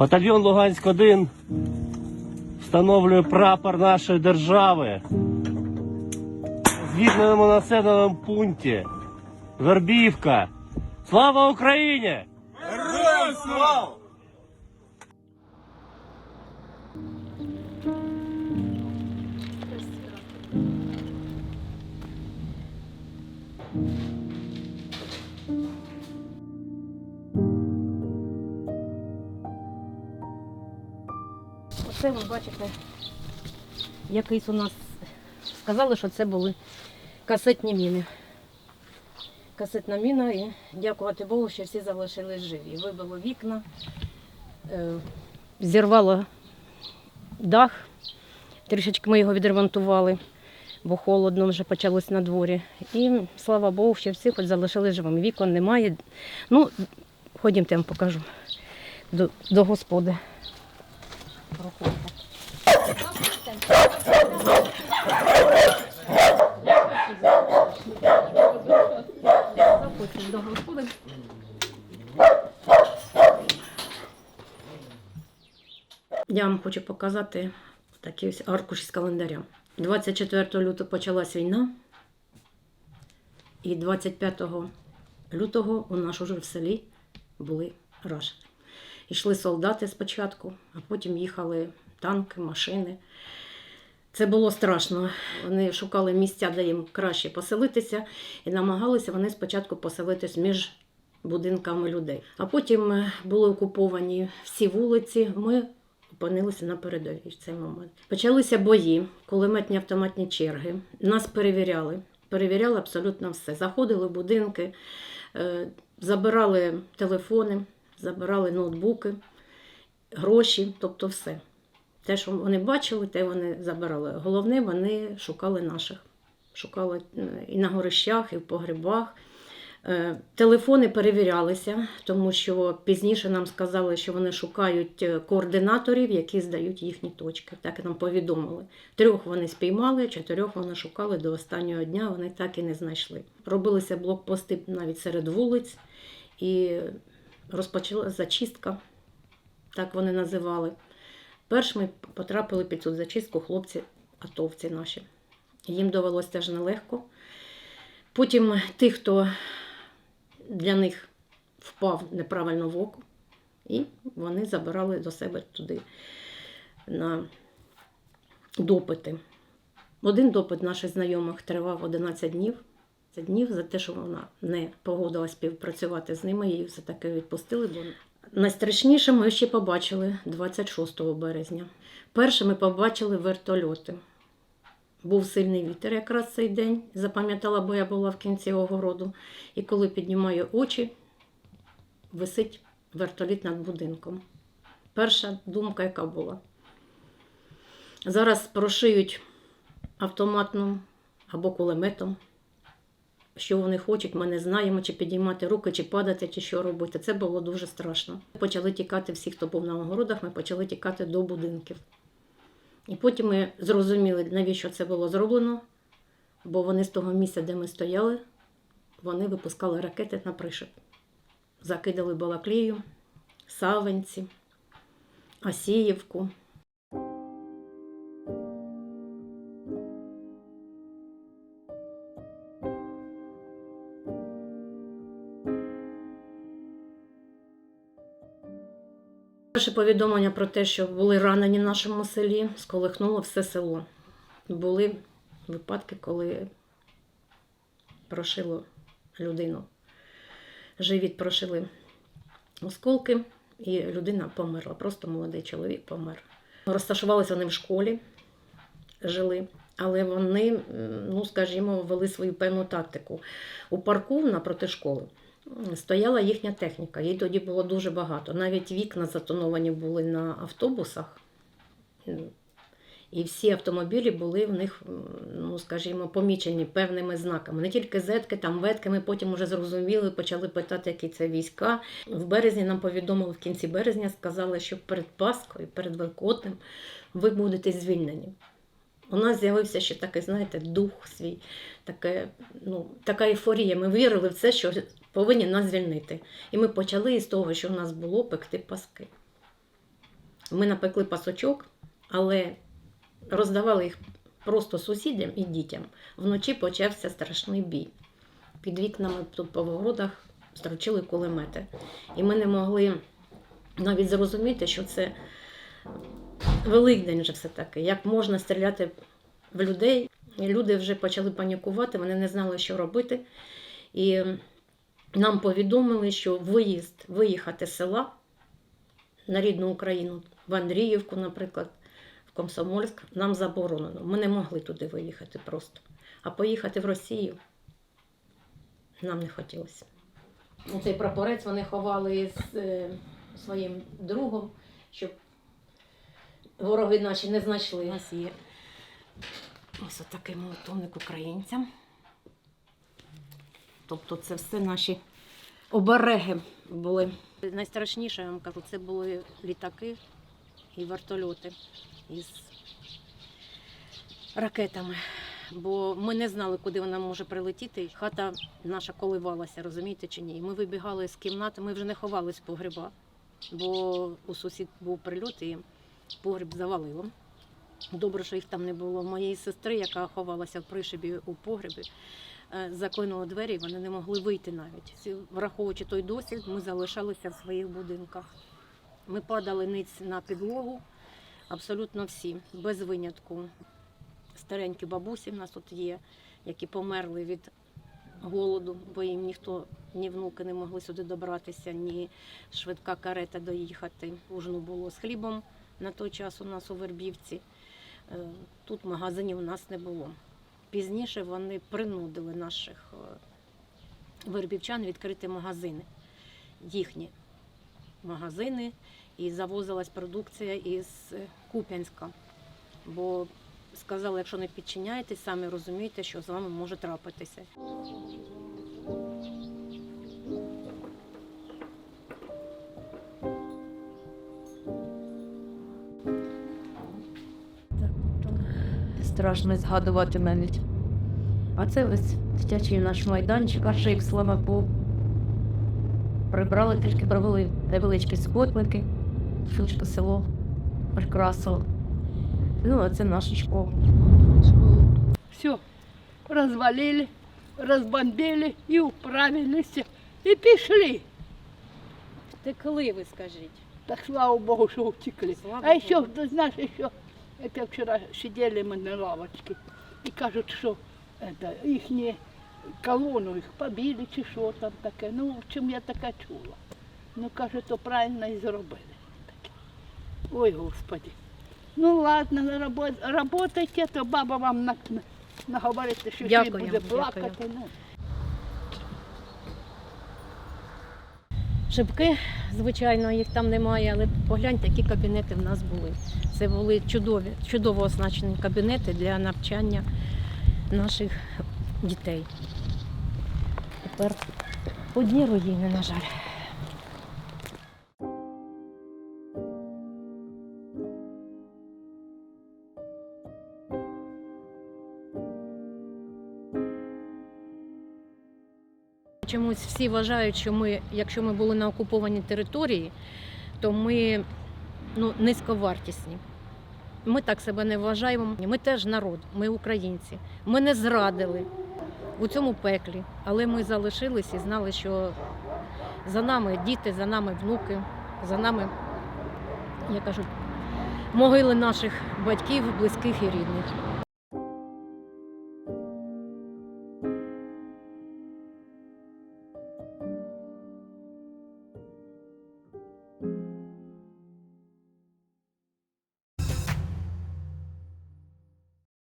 Батальйон Луганськ 1 встановлює прапор нашої держави. В звільненому населеному пункті. Вербівка. Слава Україні! Героям слава! Оце ви бачите, якийсь у нас сказали, що це були касетні міни. Касетна міна і дякувати Богу, що всі залишились живі. Вибило вікна, е, зірвало дах. Трішечки ми його відремонтували, бо холодно вже почалось на дворі. І слава Богу, що всі хоч залишились живими. Вікон немає. Ну, ходімте, я вам покажу до, до господи. Господи. Я вам хочу показати такий ось аркуш з календаря. 24 лютого почалась війна, і 25 лютого у нас уже в селі були рашені. Йшли солдати спочатку, а потім їхали танки, машини. Це було страшно. Вони шукали місця, де їм краще поселитися, і намагалися вони спочатку поселитись між будинками людей. А потім е, були окуповані всі вулиці. Ми опинилися на передовій в цей момент. Почалися бої, кулеметні автоматні черги. Нас перевіряли. Перевіряли абсолютно все. Заходили в будинки, е, забирали телефони, забирали ноутбуки, гроші, тобто все. Те, що вони бачили, те вони забирали. Головне, вони шукали наших. Шукали е, і на горищах, і в погребах. Е, Телефони перевірялися, тому що пізніше нам сказали, що вони шукають е, координаторів, які здають їхні точки. Так нам повідомили. Трьох вони спіймали, чотирьох вони шукали до останнього дня, вони так і не знайшли. Робилися блокпости навіть серед вулиць, і розпочалася зачистка, так вони називали. Першими потрапили під цю зачистку хлопці, атовці наші. Їм довелося теж нелегко. Потім тих, хто для них впав неправильно в око, і вони забирали до себе туди на допити. Один допит наших знайомих тривав 11 днів. Днів за те, що вона не погодилась співпрацювати з ними, її все таки відпустили. Бо найстрашніше ми ще побачили 26 березня. Перше ми побачили вертольоти. Був сильний вітер якраз цей день. Запам'ятала, бо я була в кінці огороду. І коли піднімаю очі, висить вертоліт над будинком. Перша думка, яка була. Зараз прошиють автоматом або кулеметом. Що вони хочуть, ми не знаємо, чи підіймати руки, чи падати, чи що робити. Це було дуже страшно. Почали тікати всі, хто був на огородах, ми почали тікати до будинків. І потім ми зрозуміли, навіщо це було зроблено, бо вони з того місця, де ми стояли, вони випускали ракети на пришеп. Закидали Балаклію, Савенці, Асіївку. Повідомлення про те, що були ранені в нашому селі, сколихнуло все село. Були випадки, коли прошило людину. Живіт прошили осколки, і людина померла. Просто молодий чоловік помер. Розташувалися вони в школі, жили, але вони, ну скажімо, вели свою певну тактику. У парку напроти школи стояла їхня техніка. Їй тоді було дуже багато. Навіть вікна затоновані були на автобусах. І всі автомобілі були в них, ну скажімо, помічені певними знаками. Не тільки зетки, там ветки. Ми потім вже зрозуміли, почали питати, які це війська. В березні нам повідомили в кінці березня, сказали, що перед Паскою, перед Великоднем ви будете звільнені. У нас з'явився ще такий, знаєте, дух свій, таке, ну, така ейфорія. Ми вірили в це, що повинні нас звільнити. І ми почали із того, що в нас було, пекти паски. Ми напекли пасочок, але роздавали їх просто сусідям і дітям. Вночі почався страшний бій. Під вікнами тут по городах строчили кулемети. І ми не могли навіть зрозуміти, що це Великдень вже все-таки. Як можна стріляти в людей? Люди вже почали панікувати, вони не знали, що робити. І нам повідомили, що виїзд, виїхати з села на рідну Україну, в Андріївку, наприклад, в Комсомольськ, нам заборонено. Ми не могли туди виїхати просто. А поїхати в Росію нам не хотілося. Цей прапорець вони ховали з е, своїм другом, щоб вороги наші не знайшли. Нас ось такий молотовник українцям. Тобто це все наші обереги були. Найстрашніше, я вам кажу, це були літаки і вертольоти із ракетами. Бо ми не знали, куди вона може прилетіти. Хата наша коливалася, розумієте чи ні. Ми вибігали з кімнати, ми вже не ховались погреба, бо у сусід був прильот і погріб завалило. Добре, що їх там не було. Моєї сестри, яка ховалася в пришибі у погребі, е, заклинула двері, вони не могли вийти навіть. Враховуючи той досвід, ми залишалися в своїх будинках. Ми падали ниць на підлогу, абсолютно всі, без винятку. Старенькі бабусі в нас тут є, які померли від голоду, бо їм ніхто, ні внуки не могли сюди добратися, ні швидка карета доїхати. Ужину було з хлібом на той час у нас у Вербівці. Е, Тут магазинів у нас не було. Пізніше вони принудили наших е, вербівчан відкрити магазини, їхні магазини, і завозилась продукція із е, Куп'янська. Бо сказали, якщо не підчиняєтесь, самі розумієте, що з вами може трапитися. Страшно згадувати навіть. А це ось дитячий наш майданчик, Аршик, слава Богу. Прибрали трішки, провели невеличкі скотники, Шучко село, Прекрасово. Ну, а це наша школа. Все, развалили, разбомбили и управились, и пішли. Втекли, ви скажіть. Так слава Богу, что утекли. Слава а ты знаешь, еще, это вчера сидели мы на лавочке, и кажут, что это, их колонну их побили, чи що там таке. Ну, в чим я таке чула. Ну, каже, то правильно і зробили. Таке. Ой, Господи. Ну ладно, работ, работайте, то баба вам на, на, наговорите, що ще й Дякую, буде дякую. плакати. Ну. Шибки, звичайно, їх там немає, але погляньте, які кабінети в нас були. Це були чудові, чудово оснащені кабінети для навчання наших дітей. Тепер одні руїни, на жаль. Чомусь всі вважають, що ми, якщо ми були на окупованій території, то ми ну, низьковартісні. Ми так себе не вважаємо. Ми теж народ, ми українці. Ми не зрадили у цьому пеклі, але ми залишились і знали, що за нами діти, за нами внуки, за нами, я кажу, могили наших батьків, близьких і рідних.